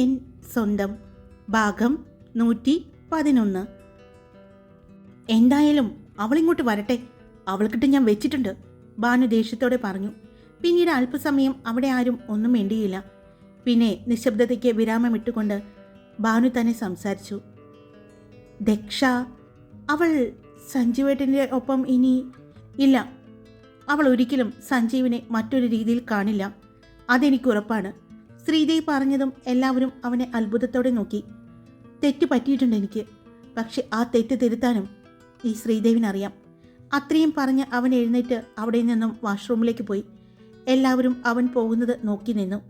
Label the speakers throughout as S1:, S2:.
S1: N സ്വന്തം ഭാഗം നൂറ്റി പതിനൊന്ന്. എന്തായാലും അവളിങ്ങോട്ട് വരട്ടെ. അവൾക്കിട്ട് ഞാൻ വെച്ചിട്ടുണ്ട്. ഭാനു ദേഷ്യത്തോടെ പറഞ്ഞു. പിന്നീട് അല്പസമയം അവിടെ ആരും ഒന്നും വേണ്ടിയില്ല പിന്നെ നിശബ്ദതയ്ക്ക് വിരാമം ഇട്ടുകൊണ്ട് ഭാനു തന്നെ സംസാരിച്ചു. ദക്ഷ അവൾ സഞ്ജീവേട്ടന്റെ ഒപ്പം ഇനി ഇല്ല. അവൾ ഒരിക്കലും സഞ്ജീവിനെ മറ്റൊരു രീതിയിൽ കാണില്ല. അതെനിക്ക് ഉറപ്പാണ് ശ്രീദേവി പറഞ്ഞതും എല്ലാവരും അവനെ അത്ഭുതത്തോടെ നോക്കി. തെറ്റ് പറ്റിയിട്ടുണ്ട് എനിക്ക്. പക്ഷെ ആ തെറ്റ് തിരുത്താനും ഈ ശ്രീദേവിനറിയാം അത്രയും പറഞ്ഞ് അവൻ എഴുന്നേറ്റ് അവിടെ നിന്നും വാഷ്റൂമിലേക്ക് പോയി. എല്ലാവരും അവൻ പോകുന്നത് നോക്കി നിന്നു.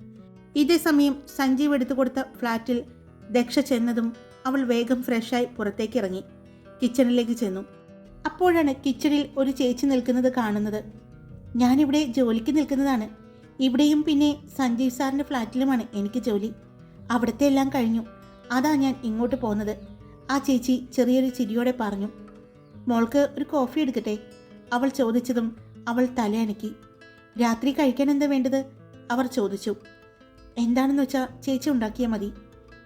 S1: ഇതേ സമയം സഞ്ജീവ് എടുത്തു കൊടുത്ത ഫ്ലാറ്റിൽ ദക്ഷ ചെന്നതും അവൾ വേഗം ഫ്രഷായി പുറത്തേക്ക് ഇറങ്ങി. കിച്ചണിലേക്ക് ചെന്നു. അപ്പോഴാണ് കിച്ചണിൽ ഒരു ചേച്ചി നിൽക്കുന്നത് കാണുന്നത്. ഞാനിവിടെ ജോലിക്ക് നിൽക്കുന്നതാണ്. ഇവിടെയും പിന്നെ സഞ്ജീവ് സാറിന്റെ ഫ്ലാറ്റിലുമാണ് എനിക്ക് ജോലി. അവിടുത്തെ എല്ലാം കഴിഞ്ഞു. അതാ ഞാൻ ഇങ്ങോട്ട് പോകുന്നത് ആ ചേച്ചി ചെറിയൊരു ചിരിയോടെ പറഞ്ഞു മോൾക്ക് ഒരു കോഫി എടുക്കട്ടെ? അവൾ ചോദിച്ചതും അവൾ തലയണക്കി രാത്രി കഴിക്കാൻ എന്താ വേണ്ടത്? അവർ ചോദിച്ചു. എന്താണെന്ന് വെച്ചാൽ ചേച്ചി ഉണ്ടാക്കിയാൽ മതി.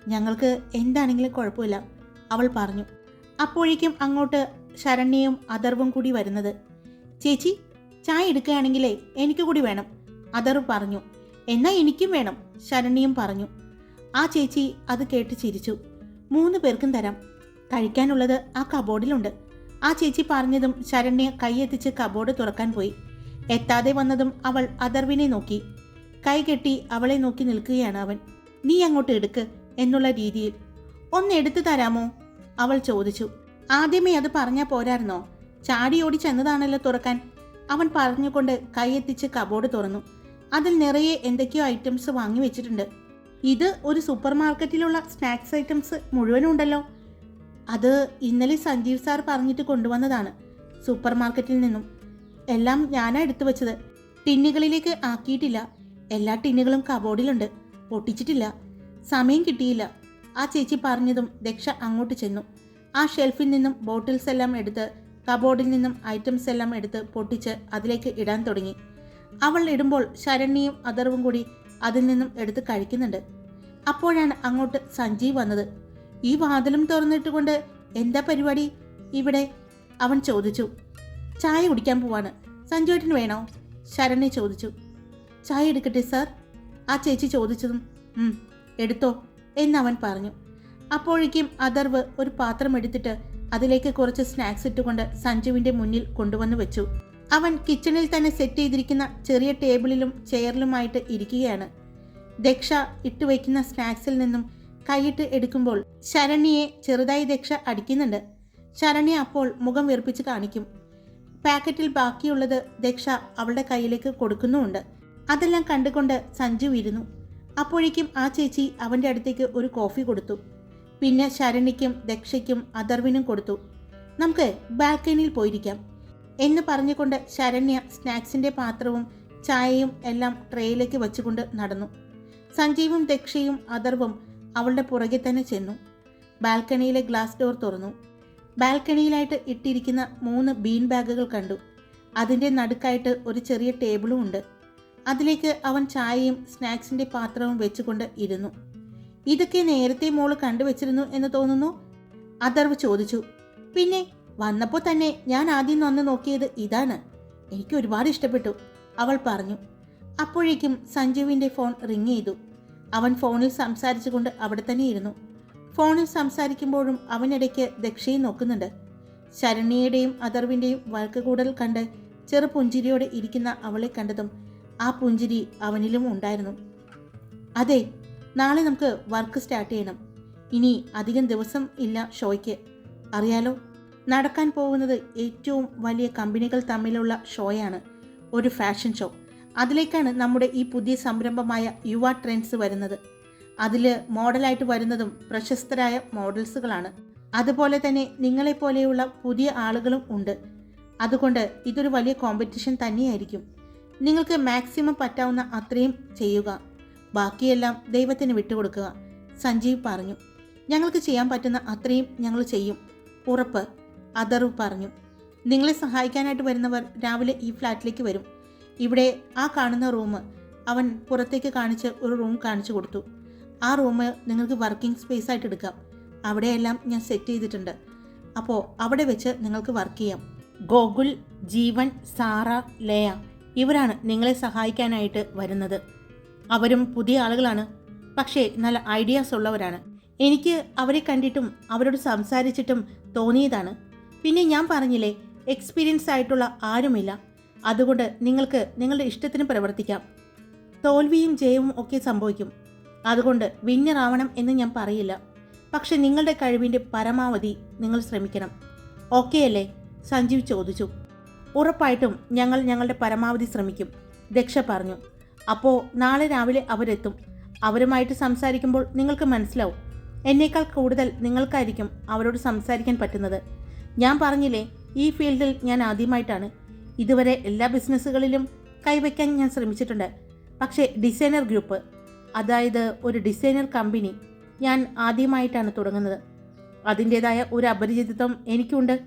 S1: ഞങ്ങൾക്ക് എന്താണെങ്കിലും കുഴപ്പമില്ല അവൾ പറഞ്ഞു. അപ്പോഴേക്കും അങ്ങോട്ട് ശരണ്യയും അഥർവും കൂടി വരുന്നത്. ചേച്ചി ചായ എടുക്കുകയാണെങ്കിലേ എനിക്ക് കൂടി വേണം. അഥർവ് പറഞ്ഞു എന്നാ എനിക്കും വേണം ശരണിയും പറഞ്ഞു. ആ ചേച്ചി അത് കേട്ട് ചിരിച്ചു. മൂന്ന് പേർക്കും തരാം. കഴിക്കാനുള്ളത് ആ കബോർഡിലുണ്ട്. ആ ചേച്ചി പറഞ്ഞതും ശരണ്യ കൈയെത്തിച്ച് കബോർഡ് തുറക്കാൻ പോയി. എത്താതെ വന്നതും അവൾ അദർവിനെ നോക്കി. കൈ കെട്ടി അവളെ നോക്കി നിൽക്കുകയാണ് അവൻ. നീ അങ്ങോട്ട് എടുക്ക് എന്നുള്ള രീതിയിൽ. ഒന്ന് എടുത്തു തരാമോ? അവൾ ചോദിച്ചു. ആദ്യമേ അത് പറഞ്ഞാൽ പോരായിരുന്നോ? ചാടി ഓടി ചെന്നതാണല്ലോ തുറക്കാൻ. അവൻ പറഞ്ഞുകൊണ്ട് കൈയെത്തിച്ച് കബോർഡ് തുറന്നു. അതിൽ നിറയെ എന്തൊക്കെയോ ഐറ്റംസ് വാങ്ങി വെച്ചിട്ടുണ്ട്. ഇത് ഒരു സൂപ്പർ മാർക്കറ്റിലുള്ള സ്നാക്സ് ഐറ്റംസ് മുഴുവനും ഉണ്ടല്ലോ അത് ഇന്നലെ സഞ്ജീവ് സാർ പറഞ്ഞിട്ട് കൊണ്ടുവന്നതാണ് സൂപ്പർ മാർക്കറ്റിൽ നിന്നും. എല്ലാം ഞാനാ എടുത്തു വെച്ചത്. ടിന്നുകളിലേക്ക് ആക്കിയിട്ടില്ല. എല്ലാ ടിന്നുകളും കബോർഡിലുണ്ട് പൊട്ടിച്ചിട്ടില്ല. സമയം കിട്ടിയില്ല. ആ ചേച്ചി പറഞ്ഞതും ദക്ഷ അങ്ങോട്ട് ചെന്നു. ആ ഷെൽഫിൽ നിന്നും ബോട്ടിൽസ് എല്ലാം എടുത്ത് കബോർഡിൽ നിന്നും ഐറ്റംസ് എല്ലാം എടുത്ത് പൊട്ടിച്ച് അതിലേക്ക് ഇടാൻ തുടങ്ങി. അവൾ ഇടുമ്പോൾ ശരണ്യയും അഥർവും കൂടി അതിൽ നിന്നും എടുത്ത് കഴിക്കുന്നുണ്ട്. അപ്പോഴാണ് അങ്ങോട്ട് സഞ്ജീവ് വന്നത്. ഈ വാതിലും തുറന്നിട്ടുകൊണ്ട് എന്താ പരിപാടി? ഇവിടെ അവൻ ചോദിച്ചു. ചായ കുടിക്കാൻ പോവാണ്. സഞ്ജുവേട്ടന് വേണോ? ശരണ്യ ചോദിച്ചു. ചായ എടുക്കട്ടെ സാർ? ആ ചേച്ചി ചോദിച്ചതും "ഉം, എടുത്തോ എന്നവൻ പറഞ്ഞു. അപ്പോഴേക്കും അഥർവ് ഒരു പാത്രം എടുത്തിട്ട് അതിലേക്ക് കുറച്ച് സ്നാക്സ് ഇട്ടുകൊണ്ട് സഞ്ജുവിന്റെ മുന്നിൽ കൊണ്ടുവന്നു വെച്ചു. അവൻ കിച്ചണിൽ തന്നെ സെറ്റ് ചെയ്തിരിക്കുന്ന ചെറിയ ടേബിളിലും ചെയറിലുമായിട്ട് ഇരിക്കുകയാണ്. ദക്ഷ ഇട്ട് ഇട്ടുവയ്ക്കുന്ന സ്നാക്സിൽ നിന്നും കൈയിട്ട് എടുക്കുമ്പോൾ ശരണ്യെ ചെറുതായി ദക്ഷ അടിക്കുന്നുണ്ട്. ശരണ്യ അപ്പോൾ മുഖം വീർപ്പിച്ച് കാണിക്കും. പാക്കറ്റിൽ ബാക്കിയുള്ളത് ദക്ഷ അവളുടെ കയ്യിലേക്ക് കൊടുക്കുന്നുമുണ്ട്. അതെല്ലാം കണ്ടുകൊണ്ട് സഞ്ജു ഇരുന്നു. അപ്പോഴേക്കും ആ ചേച്ചി അവന്റെ അടുത്തേക്ക് ഒരു കോഫി കൊടുത്തു. പിന്നെ ശരണ്യയ്ക്കും ദക്ഷയ്ക്കും അഥർവിനും കൊടുത്തു. നമുക്ക് ബാൽക്കണിയിൽ പോയിരിക്കാം. എന്ന് പറഞ്ഞുകൊണ്ട് ശരണ്യ സ്നാക്സിന്റെ പാത്രവും ചായയും എല്ലാം ട്രേയിലേക്ക് വെച്ചുകൊണ്ട് നടന്നു. സഞ്ജീവും ദക്ഷയും അഥർവും അവളുടെ പുറകെ തന്നെ ചെന്നു. ബാൽക്കണിയിലെ ഗ്ലാസ് ഡോർ തുറന്നു. ബാൽക്കണിയിലായിട്ട് ഇട്ടിരിക്കുന്ന മൂന്ന് ബീൻ ബാഗുകൾ കണ്ടു. അതിന്റെ നടുക്കായിട്ട് ഒരു ചെറിയ ടേബിളും ഉണ്ട്. അതിലേക്ക് അവൻ ചായയും സ്നാക്സിന്റെ പാത്രവും വെച്ചുകൊണ്ട് ഇരുന്നു. ഇതൊക്കെ നേരത്തെ മോൾ കണ്ടുവച്ചിരുന്നു എന്ന് തോന്നുന്നു? അഥർവ് ചോദിച്ചു. പിന്നെ വന്നപ്പോൾ തന്നെ ഞാൻ ആദ്യം വന്ന് നോക്കിയത് ഇതാണ്. എനിക്ക് ഒരുപാട് ഇഷ്ടപ്പെട്ടു. അവൾ പറഞ്ഞു അപ്പോഴേക്കും സഞ്ജുവിന്റെ ഫോൺ റിങ് ചെയ്തു. അവൻ ഫോണിൽ സംസാരിച്ചുകൊണ്ട് അവിടെ തന്നെ ഇരുന്നു. ഫോണിൽ സംസാരിക്കുമ്പോഴും അവനിടയ്ക്ക് ദക്ഷയെ നോക്കുന്നുണ്ട്. ശരണ്യയുടെയും അഥർവിന്റെയും വഴക്ക് കൂടൽ കണ്ട് ചെറു പുഞ്ചിരിയോടെ ഇരിക്കുന്ന അവളെ കണ്ടതും ആ പുഞ്ചിരി അവനിലും ഉണ്ടായിരുന്നു. അതെ നാളെ നമുക്ക് വർക്ക് സ്റ്റാർട്ട് ചെയ്യണം. ഇനി അധികം ദിവസം ഇല്ല ഷോയ്ക്ക്. അറിയാലോ? നടക്കാൻ പോകുന്നത് ഏറ്റവും വലിയ കമ്പനികൾ തമ്മിലുള്ള ഷോയാണ് ഒരു ഫാഷൻ ഷോ. അതിലേക്കാണ് നമ്മുടെ ഈ പുതിയ സംരംഭമായ യുവ ട്രെൻഡ്സ് വരുന്നത്. അതിൽ മോഡലായിട്ട് വരുന്നതും പ്രശസ്തരായ മോഡൽസുകളാണ്. അതുപോലെ തന്നെ നിങ്ങളെപ്പോലെയുള്ള പുതിയ ആളുകളും ഉണ്ട്. അതുകൊണ്ട് ഇതൊരു വലിയ കോമ്പറ്റീഷൻ തന്നെയായിരിക്കും. നിങ്ങൾക്ക് മാക്സിമം പറ്റാവുന്ന അത്രയും ചെയ്യുക. ബാക്കിയെല്ലാം ദൈവത്തിന് വിട്ടുകൊടുക്കുക. സഞ്ജീവ് പറഞ്ഞു. ഞങ്ങൾക്ക് ചെയ്യാൻ പറ്റുന്ന അത്രയും ഞങ്ങൾ ചെയ്യും. ഉറപ്പ്. അദർവ് പറഞ്ഞു. നിങ്ങളെ സഹായിക്കാനായിട്ട് വരുന്നവർ രാവിലെ ഈ ഫ്ലാറ്റിലേക്ക് വരും. ഇവിടെ ആ കാണുന്ന റൂം അവൻ പുറത്തേക്ക് കാണിച്ച് ഒരു റൂം കാണിച്ചു കൊടുത്തു. ആ റൂം നിങ്ങൾക്ക് വർക്കിംഗ് സ്പേസ് ആയിട്ട് എടുക്കാം. അവിടെയെല്ലാം ഞാൻ സെറ്റ് ചെയ്തിട്ടുണ്ട്. അപ്പോൾ അവിടെ വെച്ച് നിങ്ങൾക്ക് വർക്ക് ചെയ്യാം. ഗോകുൽ ജീവൻ സാറ ലയ ഇവരാണ് നിങ്ങളെ സഹായിക്കാനായിട്ട് വരുന്നത്. അവരും പുതിയ ആളുകളാണ്. പക്ഷേ നല്ല ഐഡിയാസ് ഉള്ളവരാണ്. എനിക്ക് അവരെ കണ്ടിട്ടും അവരോട് സംസാരിച്ചിട്ടും തോന്നിയതാണ്. പിന്നെ ഞാൻ പറഞ്ഞില്ലേ എക്സ്പീരിയൻസ് ആയിട്ടുള്ള ആരുമില്ല. അതുകൊണ്ട് നിങ്ങൾക്ക് നിങ്ങളുടെ ഇഷ്ടത്തിന് പ്രവർത്തിക്കാം. തോൽവിയും ജയവും ഒക്കെ സംഭവിക്കും. അതുകൊണ്ട് വിന്നർ ആവണം എന്ന് ഞാൻ പറയില്ല. പക്ഷെ നിങ്ങളുടെ കഴിവിന്റെ പരമാവധി നിങ്ങൾ ശ്രമിക്കണം. ഓക്കെ അല്ലേ? സഞ്ജീവ് ചോദിച്ചു. ഉറപ്പായിട്ടും ഞങ്ങൾ ഞങ്ങളുടെ പരമാവധി ശ്രമിക്കും ദക്ഷ പറഞ്ഞു. അപ്പോൾ നാളെ രാവിലെ അവരെത്തും. അവരുമായിട്ട് സംസാരിക്കുമ്പോൾ നിങ്ങൾക്ക് മനസ്സിലാവും. എന്നേക്കാൾ കൂടുതൽ നിങ്ങൾക്കായിരിക്കും അവരോട് സംസാരിക്കാൻ പറ്റുന്നത്. ഞാൻ പറഞ്ഞില്ലേ ഈ ഫീൽഡിൽ ഞാൻ ആദ്യമായിട്ടാണ്. ഇതുവരെ എല്ലാ ബിസിനസ്സുകളിലും കൈവയ്ക്കാൻ ഞാൻ ശ്രമിച്ചിട്ടുണ്ട്. പക്ഷേ ഡിസൈനർ ഗ്രൂപ്പ് അതായത് ഒരു ഡിസൈനർ കമ്പനി ഞാൻ ആദ്യമായിട്ടാണ് തുടങ്ങുന്നത്. അതിന്റേതായ ഒരു അപരിചിതത്വം എനിക്കുണ്ട്.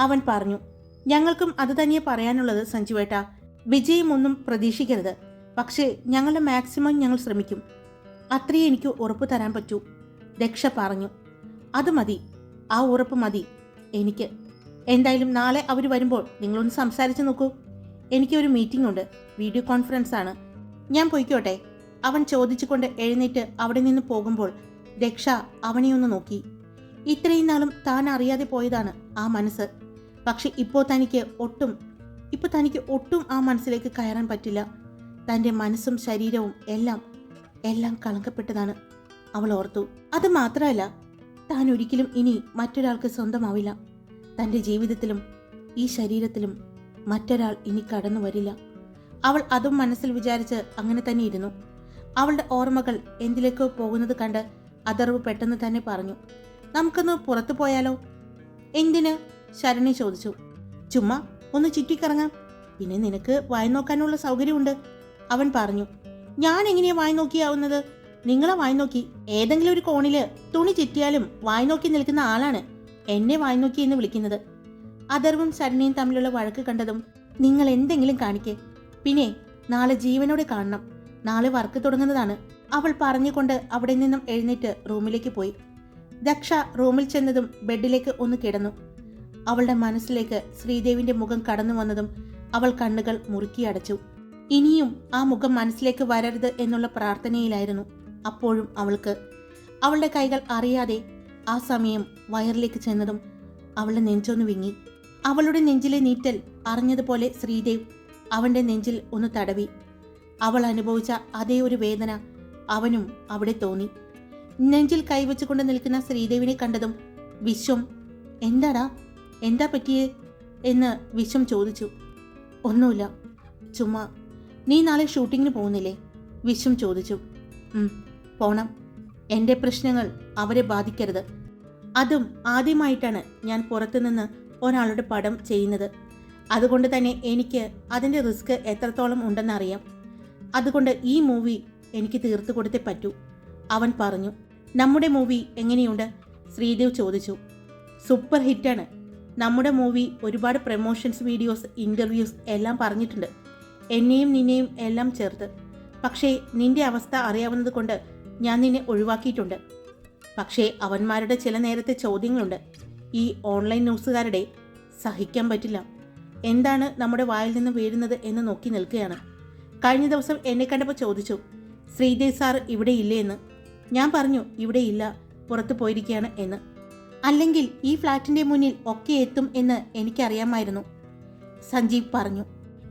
S1: അവൻ പറഞ്ഞു ഞങ്ങൾക്കും അത് തന്നെ പറയാനുള്ളത് സഞ്ജുവേട്ട. വിജയമൊന്നും പ്രതീക്ഷിക്കരുത്. പക്ഷേ ഞങ്ങളുടെ മാക്സിമം ഞങ്ങൾ ശ്രമിക്കും. അത്രയേ എനിക്ക് ഉറപ്പ് തരാൻ പറ്റൂ. ദക്ഷ പറഞ്ഞു. അത് മതി. ആ ഉറപ്പ് മതി. എനിക്ക്. എന്തായാലും നാളെ അവർ വരുമ്പോൾ നിങ്ങളൊന്ന് സംസാരിച്ച് നോക്കൂ. എനിക്കൊരു മീറ്റിംഗ് ഉണ്ട് വീഡിയോ കോൺഫറൻസ് ആണ്. ഞാൻ പോയിക്കോട്ടെ. അവൻ ചോദിച്ചുകൊണ്ട് എഴുന്നേറ്റ് അവിടെ നിന്ന് പോകുമ്പോൾ രക്ഷ അവനെ ഒന്ന് നോക്കി. ഇത്രയും നാളും താൻ അറിയാതെ പോയതാണ് ആ മനസ്സ്. പക്ഷെ ഇപ്പോൾ തനിക്ക് ഒട്ടും ഇപ്പോൾ തനിക്ക് ഒട്ടും ആ മനസ്സിലേക്ക് കയറാൻ പറ്റില്ല. തന്റെ മനസ്സും ശരീരവും എല്ലാം എല്ലാം കളങ്കപ്പെട്ടതാണ് അവൾ ഓർത്തു. അത് മാത്രമല്ല താൻ ഒരിക്കലും ഇനി മറ്റൊരാൾക്ക് സ്വന്തമാവില്ല. തന്റെ ജീവിതത്തിലും ഈ ശരീരത്തിലും മറ്റൊരാൾ ഇനി കടന്നു വരില്ല. അവൾ അതും മനസ്സിൽ വിചാരിച്ച് അങ്ങനെ തന്നെ ഇരുന്നു. അവളുടെ ഓർമ്മകൾ എന്തിലേക്കോ പോകുന്നത് കണ്ട് അതർവ് പെട്ടെന്ന് തന്നെ പറഞ്ഞു. നമുക്കൊന്ന് പുറത്തു പോയാലോ? എന്തിന്? ശരണി ചോദിച്ചു. ചുമ്മാ ഒന്ന് ചുറ്റിക്കറങ്ങാം. പിന്നെ നിനക്ക് വായി നോക്കാനുള്ള സൗകര്യമുണ്ട് അവൻ പറഞ്ഞു. ഞാൻ എങ്ങനെയാ വായി നോക്കിയാവുന്നത്? നിങ്ങളെ വായി നോക്കി ഏതെങ്കിലും ഒരു കോണിൽ തുണി ചുറ്റിയാലും വായി നോക്കി നിൽക്കുന്ന ആളാണ് എന്നെ വായി നോക്കി എന്ന് വിളിക്കുന്നത്. അധർവും ശരണിയും തമ്മിലുള്ള വഴക്ക് കണ്ടതും നിങ്ങൾ എന്തെങ്കിലും കാണിക്കേ. പിന്നെ നാളെ ജീവനോടെ കാണണം. നാളെ വർക്ക് തുടങ്ങുന്നതാണ്. അവൾ പറഞ്ഞുകൊണ്ട് അവിടെ നിന്നും എഴുന്നേറ്റ് റൂമിലേക്ക് പോയി. ദക്ഷ റൂമിൽ ചെന്നതും ബെഡിലേക്ക് ഒന്ന് കിടന്നു. അവളുടെ മനസ്സിലേക്ക് ശ്രീദേവിന്റെ മുഖം കടന്നു വന്നതും അവൾ കണ്ണുകൾ മുറുക്കി അടച്ചു. ഇനിയും ആ മുഖം മനസ്സിലേക്ക് വരരുത് എന്നുള്ള പ്രാർത്ഥനയിലായിരുന്നു. അപ്പോഴും അവൾക്ക് അവളുടെ കൈകൾ അറിയാതെ ആ സമയം വയറിലേക്ക് ചെന്നതും അവളുടെ നെഞ്ചൊന്ന് വിങ്ങി. അവളുടെ നെഞ്ചിലെ നീറ്റൽ അറിഞ്ഞതുപോലെ ശ്രീദേവ് അവന്റെ നെഞ്ചിൽ ഒന്ന് തടവി. അവൾ അനുഭവിച്ച അതേ ഒരു വേദന അവനും അവിടെ തോന്നി. നെഞ്ചിൽ കൈവച്ചുകൊണ്ട് നിൽക്കുന്ന ശ്രീദേവിനെ കണ്ടതും വിശ്വം എന്താടാ? എന്താ പറ്റിയേ? എന്ന് വിശ്വം ചോദിച്ചു. ഒന്നുമില്ല. ചുമ്മാ. നീ നാളെ ഷൂട്ടിങ്ങിന് പോകുന്നില്ലേ? വിശ്വം ചോദിച്ചു. "ഉം, പോണം. എന്റെ പ്രശ്നങ്ങൾ അവരെ ബാധിക്കരുത്. അതും ആദ്യമായിട്ടാണ് ഞാൻ പുറത്തുനിന്ന് ഒരാളുടെ പടം ചെയ്യുന്നത്. അതുകൊണ്ട് തന്നെ എനിക്ക് അതിന്റെ റിസ്ക് എത്രത്തോളം ഉണ്ടെന്നറിയാം. അതുകൊണ്ട് ഈ മൂവി എനിക്ക് തീർത്തു കൊടുത്തേ പറ്റൂ അവൻ പറഞ്ഞു. നമ്മുടെ മൂവി എങ്ങനെയുണ്ട്? ശ്രീദേവ് ചോദിച്ചു. സൂപ്പർ ഹിറ്റാണ്. നമ്മുടെ മൂവി ഒരുപാട് പ്രമോഷൻസ് വീഡിയോസ് ഇന്റർവ്യൂസ് എല്ലാം പറഞ്ഞിട്ടുണ്ട്. എന്നെയും നിന്നെയും എല്ലാം ചേർത്ത്. പക്ഷേ നിന്റെ അവസ്ഥ അറിയാവുന്നത് കൊണ്ട് ഞാൻ നിന്നെ ഒഴിവാക്കിയിട്ടുണ്ട്. പക്ഷേ അവന്മാരുടെ ചില നേരത്തെ ചോദ്യങ്ങളുണ്ട്. ഈ ഓൺലൈൻ ന്യൂസുകാരുടെ സഹിക്കാൻ പറ്റില്ല. എന്താണ് നമ്മുടെ വായിൽ നിന്ന് വീഴുന്നത് എന്ന് നോക്കി നിൽക്കുകയാണ്. കഴിഞ്ഞ ദിവസം എന്നെ കണ്ടപ്പോൾ ചോദിച്ചു ശ്രീദേവ് സാർ ഇവിടെ ഇല്ലേ എന്ന്? ഞാൻ പറഞ്ഞു ഇവിടെ ഇല്ല പുറത്തു പോയിരിക്കുകയാണ് എന്ന്. അല്ലെങ്കിൽ ഈ ഫ്ലാറ്റിന്റെ മുന്നിൽ ഒക്കെ എത്തും എന്ന് എനിക്കറിയാമായിരുന്നു സഞ്ജീവ് പറഞ്ഞു.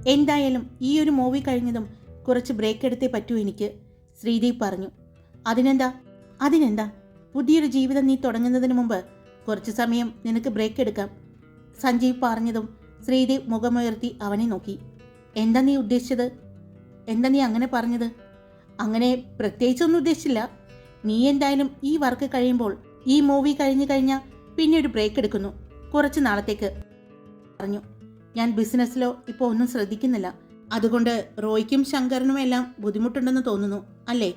S1: എന്തായാലും ഈ ഒരു മൂവി കഴിഞ്ഞതും കുറച്ച് ബ്രേക്ക് എടുത്തേ പറ്റൂ എനിക്ക് ശ്രീദേവ് പറഞ്ഞു. അതിനെന്താ? അതിനെന്താ? പുതിയൊരു ജീവിതം നീ തുടങ്ങുന്നതിന് മുമ്പ് കുറച്ച് സമയം നിനക്ക് ബ്രേക്ക് എടുക്കാം. സഞ്ജീവ് പറഞ്ഞതും ശ്രീദേവ് മുഖമുയർത്തി അവനെ നോക്കി. എന്താ നീ ഉദ്ദേശിച്ചത്? എന്താ നീ അങ്ങനെ പറഞ്ഞത്? അങ്ങനെ പ്രത്യേകിച്ചൊന്നും ഉദ്ദേശിച്ചില്ല. നീ എന്തായാലും ഈ വർക്ക് കഴിയുമ്പോൾ ഈ മൂവി കഴിഞ്ഞു കഴിഞ്ഞാൽ പിന്നെ ഒരു ബ്രേക്ക് എടുക്കുന്നു. കുറച്ച് നാളത്തേക്ക് പറഞ്ഞു. ഞാൻ ബിസിനസ്സിലോ ഇപ്പോൾ ഒന്നും ശ്രദ്ധിക്കുന്നില്ല. അതുകൊണ്ട് റോയ്ക്കും ശങ്കറിനും എല്ലാം ബുദ്ധിമുട്ടുണ്ടെന്ന് തോന്നുന്നു അല്ലേ?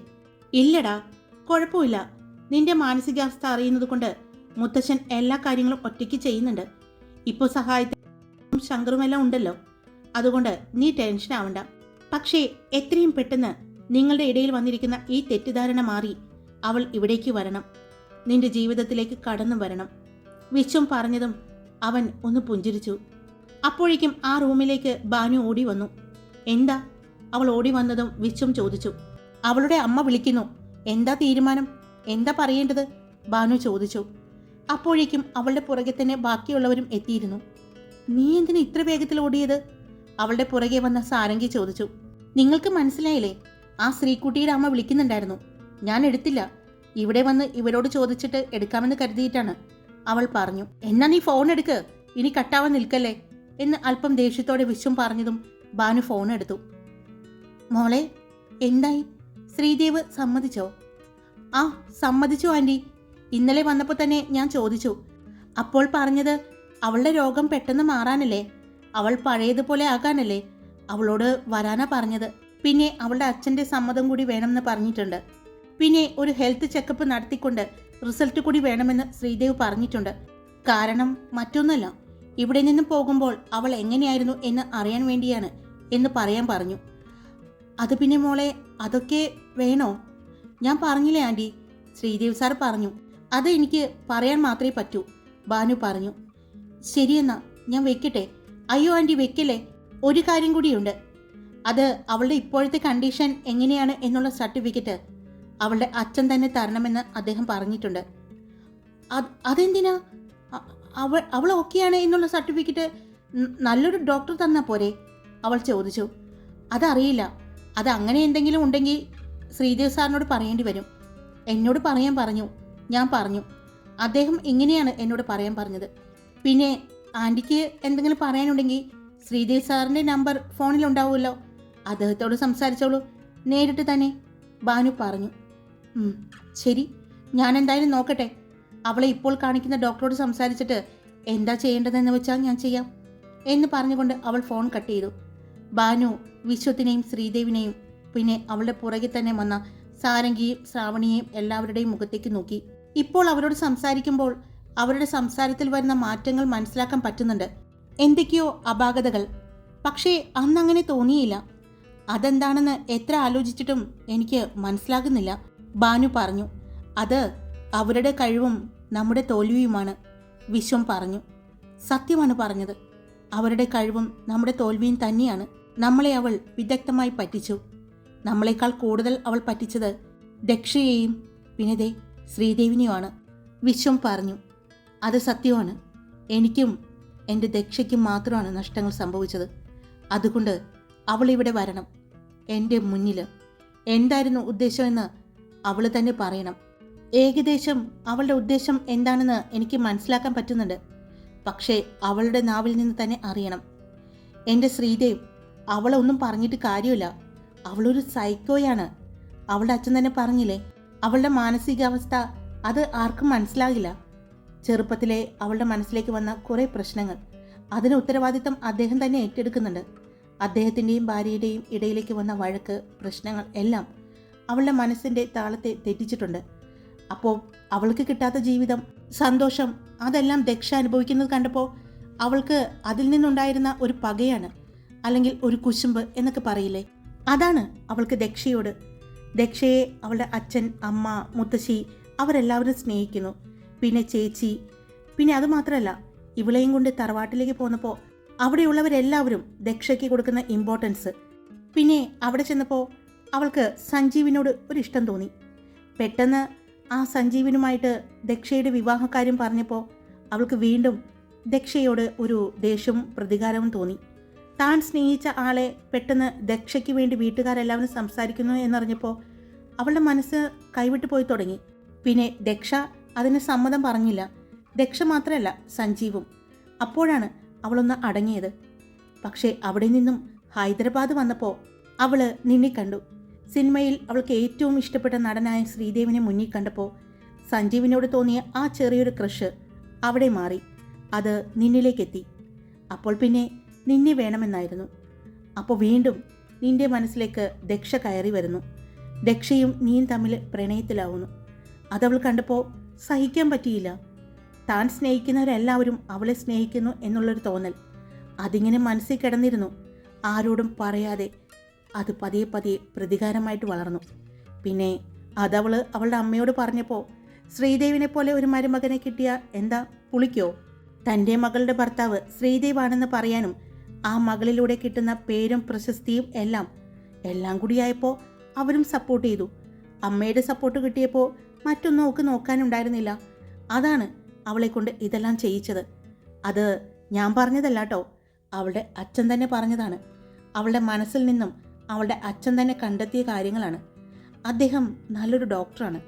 S1: ഇല്ലടാ കുഴപ്പമില്ല. നിന്റെ മാനസികാവസ്ഥ അറിയുന്നത് കൊണ്ട് മുത്തശ്ശൻ എല്ലാ കാര്യങ്ങളും ഒറ്റയ്ക്ക് ചെയ്യുന്നുണ്ട്. ഇപ്പോൾ സഹായത്തിനും ശങ്കറും എല്ലാം ഉണ്ടല്ലോ. അതുകൊണ്ട് നീ ടെൻഷൻ ആവണ്ട. പക്ഷേ എത്രയും പെട്ടെന്ന് നിങ്ങളുടെ ഇടയിൽ വന്നിരിക്കുന്ന ഈ തെറ്റിദ്ധാരണ മാറി അവൾ ഇവിടേക്ക് വരണം. നിന്റെ ജീവിതത്തിലേക്ക് കടന്നു വരണം. വിശ്വം പറഞ്ഞതും അവൻ ഒന്ന് പുഞ്ചിരിച്ചു. അപ്പോഴേക്കും ആ റൂമിലേക്ക് ബാനു ഓടി വന്നു. എന്താ? അവൾ ഓടി വന്നതും വിശ്വം ചോദിച്ചു. അവളുടെ അമ്മ വിളിക്കുന്നു. എന്താ തീരുമാനം? എന്താ പറയേണ്ടത്? ബാനു ചോദിച്ചു. അപ്പോഴേക്കും അവളുടെ പുറകെ തന്നെ ബാക്കിയുള്ളവരും എത്തിയിരുന്നു. നീ എന്തിന് ഇത്ര വേഗത്തിൽ ഓടിയത്? അവളുടെ പുറകെ വന്ന സാരംഗി ചോദിച്ചു. നിങ്ങൾക്ക് മനസ്സിലായില്ലേ? ആ ശ്രീകുട്ടിയുടെ അമ്മ വിളിക്കുന്നുണ്ടായിരുന്നു. ഞാൻ എടുത്തില്ല. ഇവിടെ വന്ന് ഇവരോട് ചോദിച്ചിട്ട് എടുക്കാമെന്ന് കരുതിയിട്ടാണ്. അവൾ പറഞ്ഞു എന്നാ നീ ഫോൺ എടുക്ക്. ഇനി കട്ടാവാൻ നിൽക്കല്ലേ? എന്ന് അല്പം ദേഷ്യത്തോടെ വിശ്വം പറഞ്ഞതും ബാനു ഫോൺ എടുത്തു മോളെ എന്തായി? ശ്രീദേവ് സമ്മതിച്ചോ? ആ സമ്മതിച്ചു ആന്റി ഇന്നലെ വന്നപ്പോൾ തന്നെ ഞാൻ ചോദിച്ചു. അപ്പോൾ പറഞ്ഞത് അവളുടെ രോഗം പെട്ടെന്ന് മാറാനല്ലേ? അവൾ പഴയതുപോലെ ആകാനല്ലേ? അവളോട് വരാനാ പറഞ്ഞത്. പിന്നെ അവളുടെ അച്ഛന്റെ സമ്മതം കൂടി വേണമെന്ന് പറഞ്ഞിട്ടുണ്ട്. പിന്നെ ഒരു ഹെൽത്ത് ചെക്കപ്പ് നടത്തിക്കൊണ്ട് റിസൾട്ട് കൂടി വേണമെന്ന് ശ്രീദേവ് പറഞ്ഞിട്ടുണ്ട്. കാരണം മറ്റൊന്നല്ല. ഇവിടെ നിന്നും പോകുമ്പോൾ അവൾ എങ്ങനെയായിരുന്നു എന്ന് അറിയാൻ വേണ്ടിയാണ് എന്ന് പറയാൻ പറഞ്ഞു. അത് പിന്നെ മോളെ അതൊക്കെ വേണോ? ഞാൻ പറഞ്ഞില്ലേ ആന്റി ശ്രീദേവ് സാർ പറഞ്ഞു. അത് എനിക്ക് പറയാൻ മാത്രമേ പറ്റൂ ബാനു പറഞ്ഞു. ശരിയെന്നാ ഞാൻ വെക്കട്ടെ. അയ്യോ ആന്റി വെക്കല്ലേ? ഒരു കാര്യം കൂടിയുണ്ട്. അത് അവളുടെ ഇപ്പോഴത്തെ കണ്ടീഷൻ എങ്ങനെയാണ് എന്നുള്ള സർട്ടിഫിക്കറ്റ് അവളുടെ അച്ഛൻ തന്നെ തരണമെന്ന് അദ്ദേഹം പറഞ്ഞിട്ടുണ്ട്. അത്- അതെന്തിനാ? അവൾ അവൾ ഓക്കെയാണ് എന്നുള്ള സർട്ടിഫിക്കറ്റ് നല്ലൊരു ഡോക്ടർ തന്നാൽ പോരെ? അവൾ ചോദിച്ചു അതറിയില്ല. അത് അങ്ങനെ എന്തെങ്കിലും ഉണ്ടെങ്കിൽ ശ്രീദേവ് സാറിനോട് പറയേണ്ടി വരും. എന്നോട് പറയാൻ പറഞ്ഞു. ഞാൻ പറഞ്ഞു. അദ്ദേഹം ഇങ്ങനെയാണ് എന്നോട് പറയാൻ പറഞ്ഞത്. പിന്നെ ആന്റിക്ക് എന്തെങ്കിലും പറയാനുണ്ടെങ്കിൽ ശ്രീദേവ് സാറിന്റെ നമ്പർ ഫോണിലുണ്ടാവുമല്ലോ അദ്ദേഹത്തോട് സംസാരിച്ചോളൂ. നേരിട്ട് തന്നെ. ബാനു പറഞ്ഞു. ശരി. ഞാൻ എന്തായാലും നോക്കട്ടെ. അവളെ ഇപ്പോൾ കാണിക്കുന്ന ഡോക്ടറോട് സംസാരിച്ചിട്ട് എന്താ ചെയ്യേണ്ടതെന്ന് വെച്ചാൽ ഞാൻ ചെയ്യാം. എന്ന് പറഞ്ഞുകൊണ്ട് അവൾ ഫോൺ കട്ട് ചെയ്തു. ബാനു വിശ്വത്തിനെയും ശ്രീദേവിനെയും പിന്നെ അവളുടെ പുറകെ തന്നെ വന്ന സാരംഗിയും ശ്രാവണിയെയും എല്ലാവരുടെയും മുഖത്തേക്ക് നോക്കി. ഇപ്പോൾ അവരോട് സംസാരിക്കുമ്പോൾ അവരുടെ സംസാരത്തിൽ വരുന്ന മാറ്റങ്ങൾ മനസ്സിലാക്കാൻ പറ്റുന്നുണ്ട്. എന്തൊക്കെയോ അപാകതകൾ. പക്ഷേ അന്നങ്ങനെ തോന്നിയില്ല. അതെന്താണെന്ന് എത്ര ആലോചിച്ചിട്ടും എനിക്ക് മനസ്സിലാകുന്നില്ല. ബാനു പറഞ്ഞു അത് അവരുടെ കഴിവും നമ്മുടെ തോൽവിയുമാണ് വിശ്വം പറഞ്ഞു. സത്യമാണ് പറഞ്ഞത്. അവരുടെ കഴിവും നമ്മുടെ തോൽവിയും തന്നെയാണ്. നമ്മളെ അവൾ വിദഗ്ധമായി പറ്റിച്ചു. നമ്മളെക്കാൾ കൂടുതൽ അവൾ പറ്റിച്ചത് ദക്ഷയെയും പിന്നെ ശ്രീദേവിനെയുമാണ്. വിശ്വം പറഞ്ഞു അത് സത്യമാണ്. എനിക്കും എന്റെ ദക്ഷയ്ക്കും മാത്രമാണ് നഷ്ടങ്ങൾ സംഭവിച്ചത്. അതുകൊണ്ട് അവൾ ഇവിടെ വരണം. എന്റെ മുന്നിൽ എന്തായിരുന്നു ഉദ്ദേശമെന്ന് അവൾ തന്നെ പറയണം. ഏകദേശം അവളുടെ ഉദ്ദേശം എന്താണെന്ന് എനിക്ക് മനസ്സിലാക്കാൻ പറ്റുന്നുണ്ട്. പക്ഷേ അവളുടെ നാവിൽ നിന്ന് തന്നെ അറിയണം. എന്റെ ശ്രീദേവ് അവളൊന്നും പറഞ്ഞിട്ട് കാര്യമില്ല. അവളൊരു സൈക്കോയാണ് അവളുടെ അച്ഛൻ തന്നെ പറഞ്ഞില്ലേ അവളുടെ മാനസികാവസ്ഥ അത് ആർക്കും മനസ്സിലാകില്ല. ചെറുപ്പത്തിലെ അവളുടെ മനസ്സിലേക്ക് വന്ന കുറേ പ്രശ്നങ്ങൾ. അതിന് ഉത്തരവാദിത്തം അദ്ദേഹം തന്നെ ഏറ്റെടുക്കുന്നുണ്ട്. അദ്ദേഹത്തിന്റെയും ഭാര്യയുടെയും ഇടയിലേക്ക് വന്ന വഴക്ക് പ്രശ്നങ്ങൾ എല്ലാം അവളുടെ മനസ്സിന്റെ താളത്തെ തെറ്റിച്ചിട്ടുണ്ട്. അപ്പോൾ അവൾക്ക് കിട്ടാത്ത ജീവിതം സന്തോഷം അതെല്ലാം ദക്ഷ അനുഭവിക്കുന്നത് കണ്ടപ്പോൾ അവൾക്ക് അതിൽ നിന്നുണ്ടായിരുന്ന ഒരു പകയാണ്. അല്ലെങ്കിൽ ഒരു കുശുമ്പ് എന്നൊക്കെ പറയില്ലേ? അതാണ് അവൾക്ക് ദക്ഷയോട്. ദക്ഷയെ അവളുടെ അച്ഛൻ അമ്മ മുത്തശ്ശി അവരെല്ലാവരും സ്നേഹിക്കുന്നു. പിന്നെ ചേച്ചി. പിന്നെ അതുമാത്രമല്ല ഇവളെയും കൊണ്ട് തറവാട്ടിലേക്ക് പോന്നപ്പോൾ അവിടെയുള്ളവരെല്ലാവരും ദക്ഷയ്ക്ക് കൊടുക്കുന്ന ഇമ്പോർട്ടൻസ് പിന്നെ അവിടെ ചെന്നപ്പോൾ അവൾക്ക് സഞ്ജീവിനോട് ഒരു ഇഷ്ടം തോന്നി. പെട്ടെന്ന് ആ സഞ്ജീവിനുമായിട്ട് ദക്ഷയുടെ വിവാഹക്കാര്യം പറഞ്ഞപ്പോൾ അവൾക്ക് വീണ്ടും ദക്ഷയോട് ഒരു ദേഷ്യവും പ്രതികാരവും തോന്നി. താൻ സ്നേഹിച്ച ആളെ പെട്ടെന്ന് ദക്ഷയ്ക്ക് വേണ്ടി വീട്ടുകാരെല്ലാവരും സംസാരിക്കുന്നു എന്നറിഞ്ഞപ്പോൾ അവളുടെ മനസ്സ് കൈവിട്ടു പോയി തുടങ്ങി. പിന്നെ ദക്ഷ അതിന് സമ്മതം പറഞ്ഞില്ല. ദക്ഷ മാത്രമല്ല സഞ്ജീവും. അപ്പോഴാണ് അവളൊന്ന് അടങ്ങിയത്. പക്ഷേ അവിടെ നിന്നും ഹൈദരാബാദ് വന്നപ്പോൾ അവൾ നിന്നെ കണ്ടു. സിനിമയിൽ അവൾക്ക് ഏറ്റവും ഇഷ്ടപ്പെട്ട നടനായ ശ്രീദേവിനെ മുന്നിൽ കണ്ടപ്പോൾ സഞ്ജീവിനോട് തോന്നിയ ആ ചെറിയൊരു ക്രഷ് അവിടെ മാറി. അത് നിന്നിലേക്കെത്തി. അപ്പോൾ പിന്നെ നിന്നെ വേണമെന്നായിരുന്നു. അപ്പോൾ വീണ്ടും നിന്റെ മനസ്സിലേക്ക് ദക്ഷ കയറി വരുന്നു. ദക്ഷയും നീയും തമ്മിൽ പ്രണയത്തിലാവുന്നു. അതവൾ കണ്ടപ്പോൾ സഹിക്കാൻ പറ്റിയില്ല. താൻ സ്നേഹിക്കുന്നവരെല്ലാവരും അവളെ സ്നേഹിക്കുന്നു എന്നുള്ളൊരു തോന്നൽ. അതിങ്ങനെ മനസ്സിൽ കിടന്നിരുന്നു. ആരോടും പറയാതെ അത് പതിയെ പതിയെ പ്രതികാരമായിട്ട് വളർന്നു. പിന്നെ അതവൾ അവളുടെ അമ്മയോട് പറഞ്ഞപ്പോൾ ശ്രീദേവിനെ പോലെ ഒരു മരുമകനെ കിട്ടിയ എന്താ പുളിക്കോ? തന്റെ മകളുടെ ഭർത്താവ് ശ്രീദേവാണെന്ന് പറയാനും ആ മകളിലൂടെ കിട്ടുന്ന പേരും പ്രശസ്തിയും എല്ലാം എല്ലാം കൂടിയായപ്പോൾ അവരും സപ്പോർട്ട് ചെയ്തു. അമ്മയുടെ സപ്പോർട്ട് കിട്ടിയപ്പോൾ മറ്റൊന്നും ഒക്കെ നോക്കാനുണ്ടായിരുന്നില്ല. അതാണ് അവളെ കൊണ്ട് ഇതെല്ലാം ചെയ്യിച്ചത്. അത് ഞാൻ പറഞ്ഞതല്ല കേട്ടോ അവളുടെ അച്ഛൻ തന്നെ പറഞ്ഞതാണ്. അവളുടെ മനസ്സിൽ നിന്നും അവളുടെ അച്ഛൻ തന്നെ കണ്ടെത്തിയ കാര്യങ്ങളാണ്. അദ്ദേഹം നല്ലൊരു ഡോക്ടറാണ്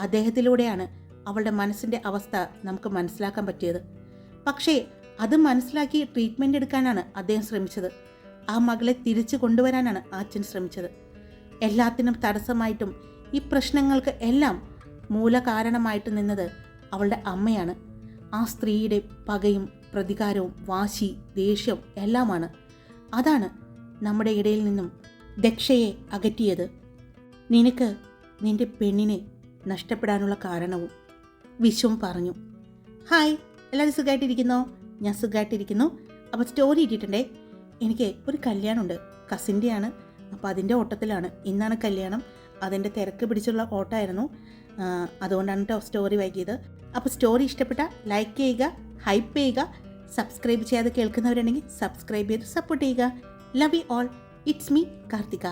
S1: അദ്ദേഹത്തിലൂടെയാണ് അവളുടെ മനസ്സിന്റെ അവസ്ഥ നമുക്ക് മനസ്സിലാക്കാൻ പറ്റിയത്. പക്ഷേ അത് മനസ്സിലാക്കി ട്രീറ്റ്മെന്റ് എടുക്കാനാണ് അദ്ദേഹം ശ്രമിച്ചത്. ആ മകളെ തിരിച്ചു കൊണ്ടുവരാനാണ് അച്ഛൻ ശ്രമിച്ചത്. എല്ലാത്തിനും തടസ്സമായിട്ടും ഈ പ്രശ്നങ്ങൾക്ക് എല്ലാം മൂലകാരണമായിട്ട് നിന്നത് അവളുടെ അമ്മയാണ്. ആ സ്ത്രീയുടെ പകയും പ്രതികാരവും വാശി ദേഷ്യം എല്ലാമാണ്. അതാണ് നമ്മുടെ ഇടയിൽ നിന്നും ദക്ഷയെ അകറ്റിയത്. നിനക്ക് നിന്റെ പെണ്ണിനെ നഷ്ടപ്പെടാനുള്ള കാരണവും വിശ്വം പറഞ്ഞു. ഹായ് എല്ലാവരും സുഖമായിട്ടിരിക്കുന്നോ? ഞാൻ സുഖമായിട്ടിരിക്കുന്നു അപ്പോൾ സ്റ്റോറി ഇട്ടിട്ടുണ്ടേ എനിക്ക് ഒരു കല്യാണമുണ്ട്. കസിന്റെയാണ് അപ്പോൾ അതിന്റെ ഓട്ടത്തിലാണ്. ഇന്നാണ് കല്യാണം. അതിന്റെ തിരക്ക് പിടിച്ചുള്ള ഓട്ടമായിരുന്നു. അതുകൊണ്ടാണ് കേട്ടോ സ്റ്റോറി വൈകിയത്. അപ്പോൾ സ്റ്റോറി ഇഷ്ടപ്പെട്ട ലൈക്ക് ചെയ്യുക ഹൈപ്പ് ചെയ്യുക സബ്സ്ക്രൈബ് ചെയ്യാതെ കേൾക്കുന്നവരുണ്ടെങ്കിൽ സബ്സ്ക്രൈബ് ചെയ്ത് സപ്പോർട്ട് ചെയ്യുക. Love you all it's me Karthika